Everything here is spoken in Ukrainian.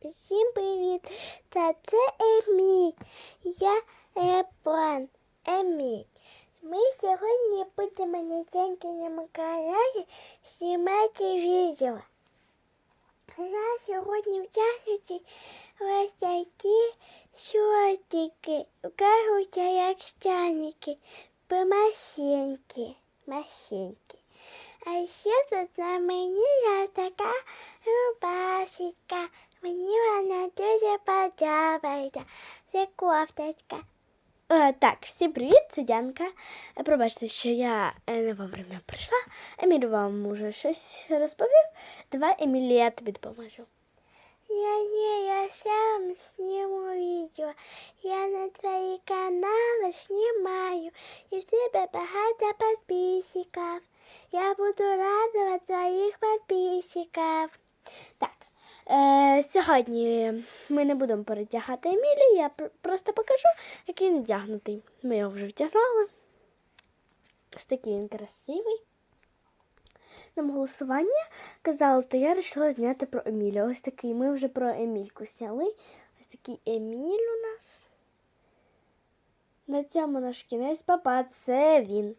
Всім привіт! Та це Еміль. Я Репан. Еміль. Ми сьогодні будемо на Дженкіному каналі знімати відео. Я сьогодні втягнуті ось такі шортики. Кажуться як штаники. По машинки. Машинки. А ще тут на мені є така рубашечка. Вона. Це кофточка. Е, так, всім привіт, це Дянка. Е, Пробачте, що я е, не вовремя прийшла. Еміль вам уже щось розповів. Давай, Емілі, я тобі допоможу. Я не, я сам сниму видео. Я на твои каналы снимаю. И в тебе багато подписчиков. Я буду радовать твоїх подписчиков. Е, сьогодні ми не будемо перетягати Емілі, я просто покажу, який він вдягнутий. Ми його вже втягнули. Ось такий він красивий. Нам голосування казали, то я вирішила зняти про Емілю. Ось такий. Ми вже про Емільку зняли. Ось такий Еміль у нас. На цьому наш кінець. Папа, це він.